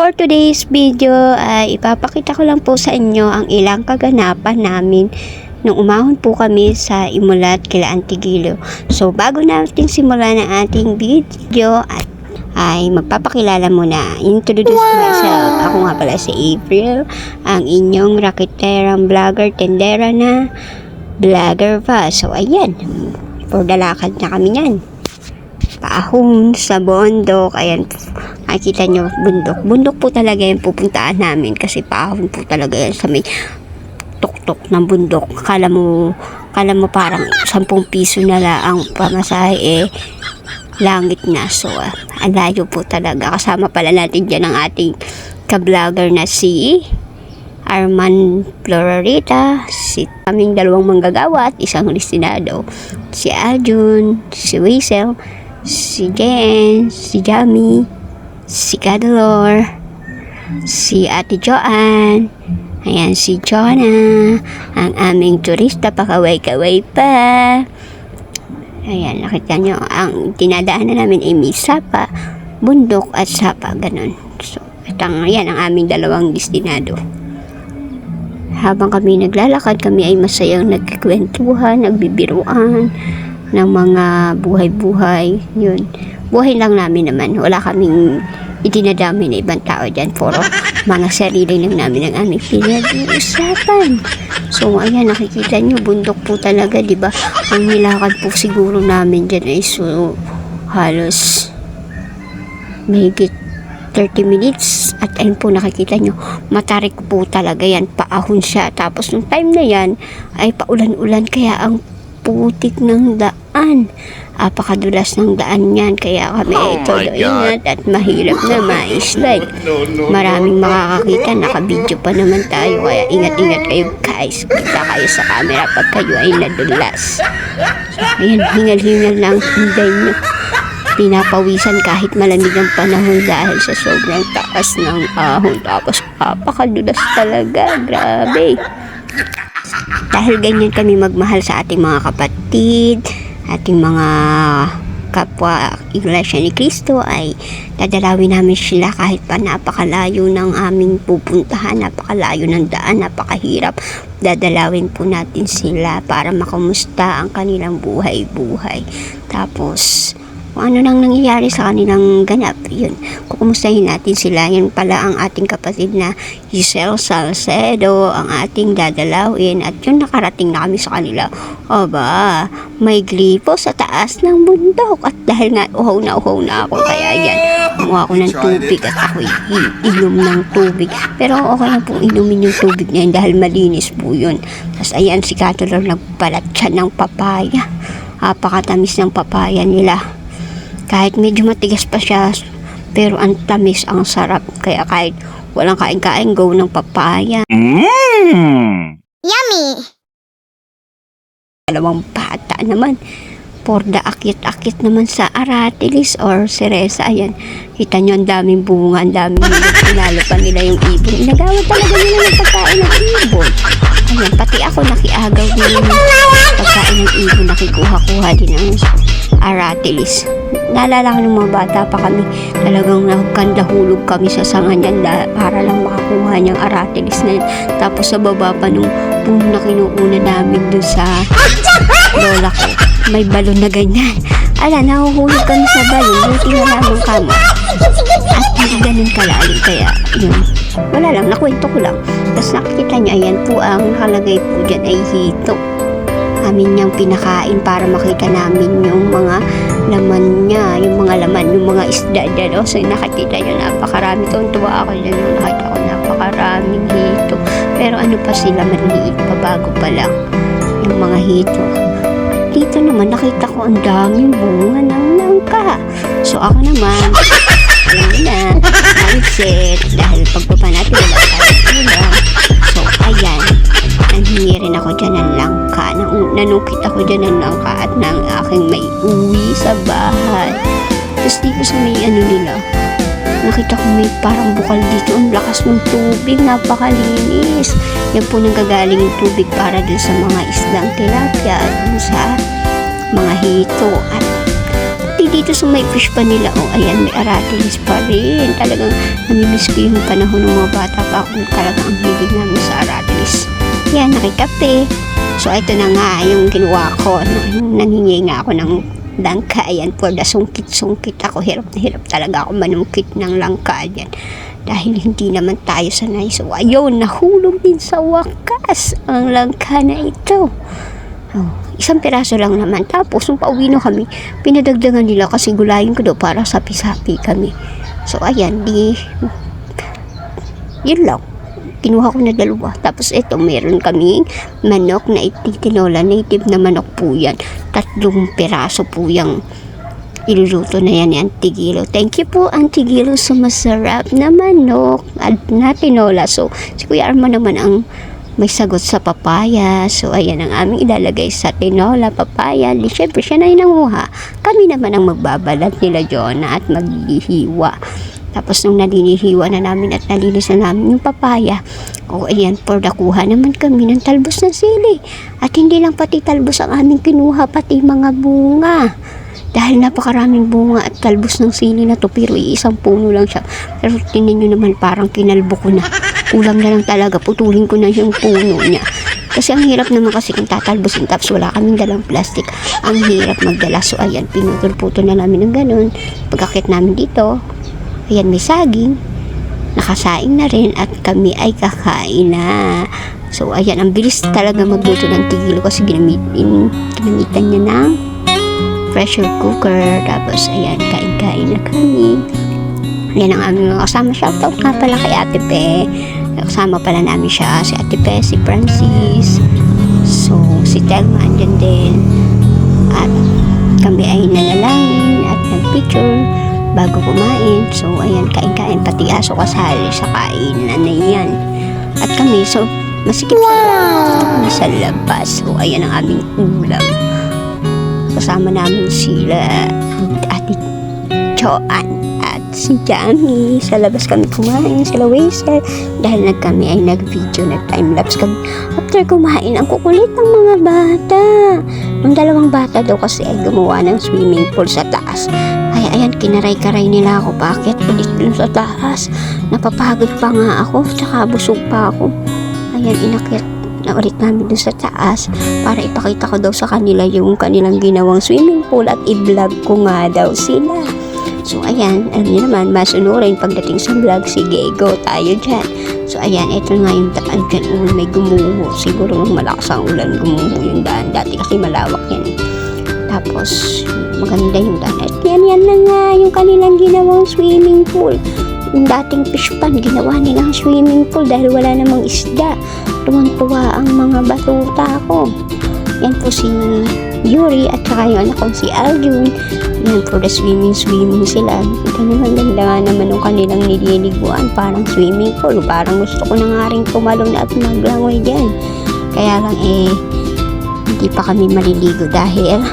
For today's video ay ipapakita ko lang po sa inyo ang ilang kaganapan namin nung umahon po kami sa Imulat kila Antigilo. So bago natin simulan ang ating video at ay magpapakilala muna. Introduce myself. Ako nga pala si April, ang inyong rakiterang vlogger, tendera na vlogger pa. So ayan, for dalakad na kami yan. Paahon sa bundok, ayan Nakikita nyo, bundok. Bundok po talaga yung pupuntaan namin kasi paahon po talaga yan sa may tuktok ng bundok. Kala mo, kala mo parang 10 piso na lang ang pamasahe eh, langit na. So, ah, ang po talaga. Kasama pala natin dyan ang ating ka-vlogger na si Arman Florarita, si aming dalawang manggagawa at isang listinado. Si Aljun, si Wiesel, si Jen, si Jamie, si Cadalor, si Ate Joanne, ayan si Jonah, ang aming turista pakaway-kaway pa. Ayan, nakita nyo, ang dinadaanan namin ay may sapa, bundok at sapa, ganun. So, itang, yan ang aming dalawang destinado. Habang kami naglalakad, kami ay masayang nagkikwentuhan, nagbibiruan ng mga buhay-buhay. Yun. Buhay lang namin naman. Wala kaming itinadami na ibang tao dyan. Puro mga sarili lang namin ang aming pinag-uusapan. So, ayan, nakikita nyo, bundok po talaga, di ba? Ang nilakad po siguro namin dyan ay so, halos mahigit 30 minutes at ayun po nakikita nyo matarik po talaga yan paahon siya tapos nung time na yan ay paulan-ulan kaya ang putik ng daan. Apakadulas ng daan yan kaya kami Oh God. ingat at mahirap na ma-slide. No, no, maraming makakakita nakabidyo pa naman tayo kaya ingat-ingat kayo guys. Kita kayo sa camera pag kayo ay nadulas. Ayan hingal-hingal lang hinday nyo pinapawisan kahit malamig ang panahon dahil sa sobrang taas ng ahon. Tapos papakadulas talaga. Grabe. Dahil ganyan kami magmahal sa ating mga kapatid ating mga kapwa Iglesia ni Cristo ay dadalawin namin sila kahit pa napakalayo ng aming pupuntahan, napakalayo ng daan, napakahirap. Dadalawin po natin sila para makumusta ang kanilang buhay-buhay. Tapos, kung ano nang nangyayari sa kanilang ganap, yun. Kukumustahin natin sila. Yan pala ang ating kapatid na Giselle Salcedo, ang ating dadalawin. At yun, nakarating na kami sa kanila. Aba, may glipo sa taas ng bundok. At dahil nga uhaw na uhaw na ako, kaya yan, kumuha ako ng tubig at ako'y i- inom ng tubig. Pero okay na pong inumin yung tubig na yun dahil malinis po yun. Tapos ayan, si Katulor nagbalat siya ng papaya. Apakatamis ng papaya nila kahit medyo matigas pa siya pero ang tamis ang sarap. Kaya kahit walang kain-kain go ng papaya. Mmm. dalawang bata naman. For the akit-akit naman sa aratilis or seresa ayan. Kita nyo ang daming bunga ang daming pinalo pa nila yung ibon. Inagawa talaga nila ng pagkain ng ibon. Ayan pati ako nakiagaw din ng pagkain ng ibon. Nakikuha-kuha din ng aratilis naalala ko nung mga bata pa kami talagang nagkandahulog kami sa sanga niyan para lang makakuha niyang aratilis na yun. Tapos sa baba pa nung puno na kinuuna namin dun sa lola ko may balon na ganyan. Ala nahuhulog kami sa balon buti na lamang kamo at hindi ganun kalalim kaya yun. Wala lang nakwento ko lang. Tapos nakikita niyo ayan po ang nakalagay po dyan ay hito. Amin niyang pinakain para makita namin yung mga laman niya, yung mga laman, yung mga isda dyan. O, so nakikita niyo, napakarami. Tuwan-tuwa ako dyan nung nakita ko, napakaraming hito. Pero ano pa sila, maliliit pa, bago pa lang. Yung mga hito. Dito naman, nakita ko ang daming bunga ng langka. So, ako naman, alam mo na, mindset. Dahil pagbaba natin, wala tayong. So, ayan. Nanhingi rin ako dyan ng langka. Nan- nanukit ako dyan ng langka at ng aking may. Tapos may ano nila, nakita ko may parang bukal dito. Ang lakas ng tubig, napakalinis. Yan po nang gagaling yung tubig para din sa mga isdang tilapia at dun sa mga hito. At pati dito sa may fish pa nila, oh, ayan, may aratilis pa rin. Talagang namimiss ko yung panahon ng mga bata pa ako. Talagang ang hilig namin sa aratilis. Yan, nakikape. So, ito na nga yung ginawa ko. Na- Nangingi nga ako ng langka. Ayan, for the sungkit-sungkit ako. Hirap na hirap talaga ako manungkit ng langka dyan. Dahil hindi naman tayo sanay. So, ayun, nahulog din sa wakas ang langka na ito. Oh, isang piraso lang naman. Tapos, nung pauwi na kami, pinadagdagan nila kasi gulayin ko daw para sapi-sapi kami. So, ayan, di, yun lang. Kinuha ko na dalawa. Tapos ito, meron kaming manok na ititinola. Native na manok po yan. Tatlong piraso po yung iluluto na yan ni Auntie Gilo. Thank you po, Auntie Gilo, sa masarap na manok at na tinola. So, si Kuya Arma naman ang may sagot sa papaya. So, ayan ang aming ilalagay sa tinola, papaya. Di, syempre, siya na yung nanguha. Kami naman ang magbabalat nila Jonah at maghihiwa. Tapos nung nalinihiwa na namin at nalinis na namin yung papaya, o ayan, for the kuha naman kami ng talbos ng sili. At hindi lang pati talbos ang aming kinuha, pati mga bunga. Dahil napakaraming bunga at talbos ng sili na to, pero iisang puno lang siya. Pero tingnan nyo naman, parang kinalbo ko na. Kulang na lang talaga, putulin ko na yung puno niya. Kasi ang hirap naman kasi kung tatalbosin tapos wala kaming dalang plastic. Ang hirap magdala. So ayan, pinutol-putol na namin ng ganun. Pagkakit namin dito, ayan may saging. Nakasaing na rin at kami ay kakain na. So ayan, ang bilis talaga magluto ng tigilo kasi ginamitin, ginamitan niya ng pressure cooker. Tapos ayan, kain-kain na kami. Yan ang aming mga kasama. Shoutout nga pala kay Ate Pe. Kasama pala namin siya, si Ate Pe, si Francis. So, si Telma andyan din. At kami ay nanalangin at nagpicture bago kumain. So, ayan, kain-kain. Pati aso kasali sa kainan na yan. At kami, so, masikip sa kami sa labas. So, ayan ang aming ulam. Kasama namin sila Ate Joanne at si Jamie. Sa labas kami kumain, sila Wazer. Dahil nag kami ay nag-video, nag-timelapse kami. After kumain, ang kukulit ng mga bata. Ang dalawang bata daw kasi ay gumawa ng swimming pool sa taas. Kinaray-karay nila ako. Bakit? Ulit dun sa taas. Napapagod pa nga ako, tsaka busog pa ako. Ayan, inakit na ulit namin dun sa taas para ipakita ko daw sa kanila yung kanilang ginawang swimming pool at i-vlog ko nga daw sila. So, ayan, alam niyo naman, masunurin pagdating sa vlog, sige, go tayo dyan. So, ayan, ito nga yung daan dyan, oh, may gumuho. Siguro malakas ang ulan, gumuho yung daan. Dati kasi malawak yan. Tapos, maganda yung daan. Yan, yan na nga yung kanilang ginawang swimming pool. Yung dating fish pond, ginawa nilang swimming pool dahil wala namang isda. Tuwang-tuwa ang mga batuta ko. Yan po si Yuri at saka yung anak kong si Aljun. Yan for the swimming swimming sila. Ito naman ganda nga naman yung kanilang nililiguan. Parang swimming pool. Parang gusto ko na nga rin tumalon at maglangoy dyan. Kaya lang eh, hindi pa kami maliligo dahil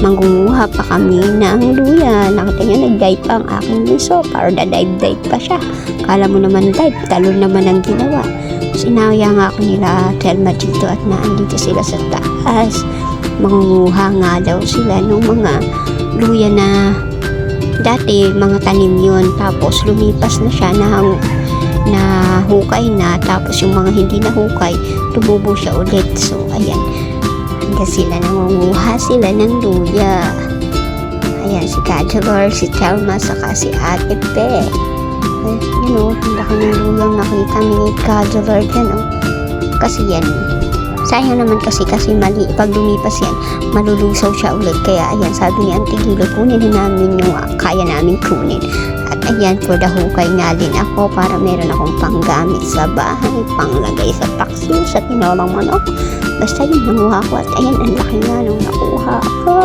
mangunguha pa kami ng luya. Nakita niya, nag-dive pa ang aking bunso. Para da-dive-dive pa siya. Kala mo naman dive, talon naman ang ginawa. Sinaya nga ako nila Telma dito at naandito sila sa taas. Mangunguha nga daw sila ng mga luya na dati mga tanim yun. Tapos lumipas na siya na na hukay na tapos yung mga hindi na hukay tumubo siya ulit so ayan hanggang sila nangunguha sila ng luya. Ayan si Kajabor, si Telma saka si Ate Pe. Eh, you know, ang laki ng luyang nakita ni Kajabor dyan oh. kasi yan sayang naman kasi kasi mali pag lumipas yan malulusaw siya ulit. Kaya ayan sabi ni Auntie Gilo kunin na namin yung ah, kaya namin kunin ayan for the hukay nga din ako para meron akong panggamit sa bahay panglagay sa paksiw sa tinolang manok. Basta yun nanguha ko at ayan ang laki nga nung nakuha ko.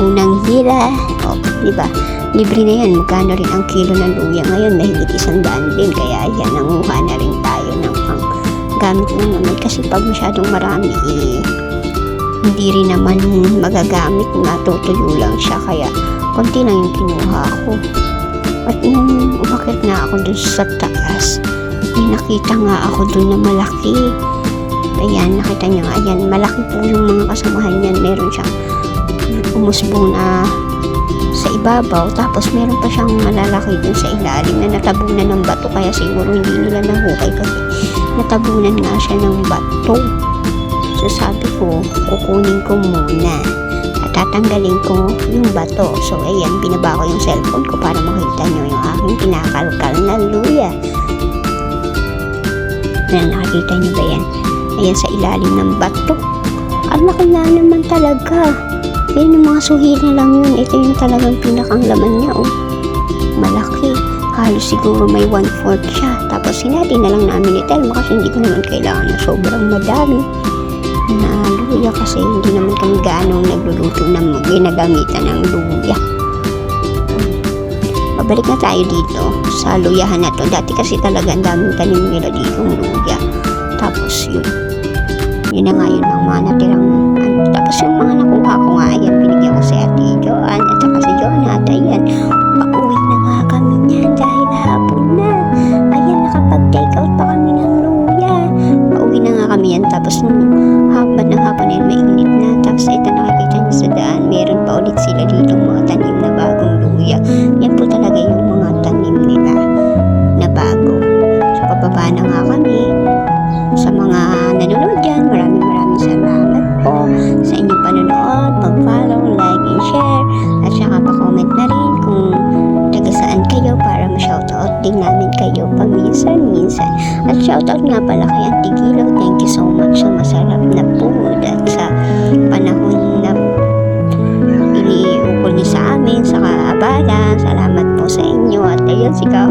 Unang hira. O di ba libre na yan magkano rin ang kilo ng luya ngayon? Mahigit isang daan din kaya ayan nanguha na rin tayo ng pang gamit lang naman kasi pag masyadong marami eh, hindi rin naman magagamit matutuyo lang siya kaya konti lang yung kinuha ko at nung umakit na ako dun sa taas? May nakita nga ako dun na malaki. Ayan nakita niyo ayan malaki po yung mga kasamahan niyan. Meron siyang umusbong na sa ibabaw. Tapos meron pa siyang malalaki dun sa ilalim na natabunan ng bato. Kaya siguro hindi nila nahukay kasi natabunan nga siya ng bato. So sabi ko, kukunin ko muna tatanggalin ko yung bato. So ayan, binaba ko yung cellphone ko para makita nyo yung aking kinakalkal na luya. Ayan, nakikita nyo ba yan? Ayan sa ilalim ng bato. Ang laki na naman talaga. Yan yung mga suhi na lang yun. Ito yung talagang pinakang laman niya, oh. Malaki. Halos siguro may one-fourth siya. Tapos sinati na lang namin ni Telma kasi hindi ko naman kailangan na sobrang madami na luya kasi hindi naman kami gaano nagluluto ng ginagamitan ng luya. Babalik na tayo dito sa luyahan na to. Dati kasi talaga ang daming tanim nila dito ng luya. Tapos yun. Yun na nga yun ang mga natirang ano. Tapos yung mga nakuha ko nga, ayan, binigyan ko si Ate Joan at saka si Jonat, ayan. Pauwi na nga kami niyan dahil hapon na. Ayan, nakapag-take out pa kami ng luya. Pauwi na nga kami yan. Tapos nung pala kay Auntie. Thank you so much sa masarap na food at sa panahon na iniukol niyo sa amin sa kaabala. Salamat po sa inyo. At ayun si Ka.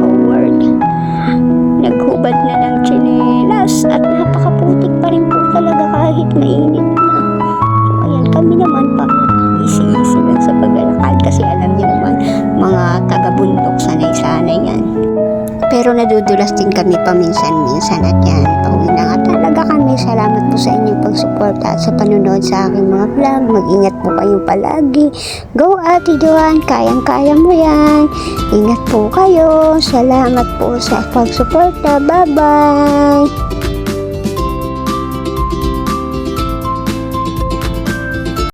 Pero nadudulas din kami paminsan-minsan at yan. Pauwi na nga talaga kami. Salamat po sa inyong pagsuporta at sa panonood sa aking mga vlog. Mag-ingat po kayo palagi. Go Ate Joan, kayang-kaya mo yan. Ingat po kayo. Salamat po sa pagsuporta. Bye-bye!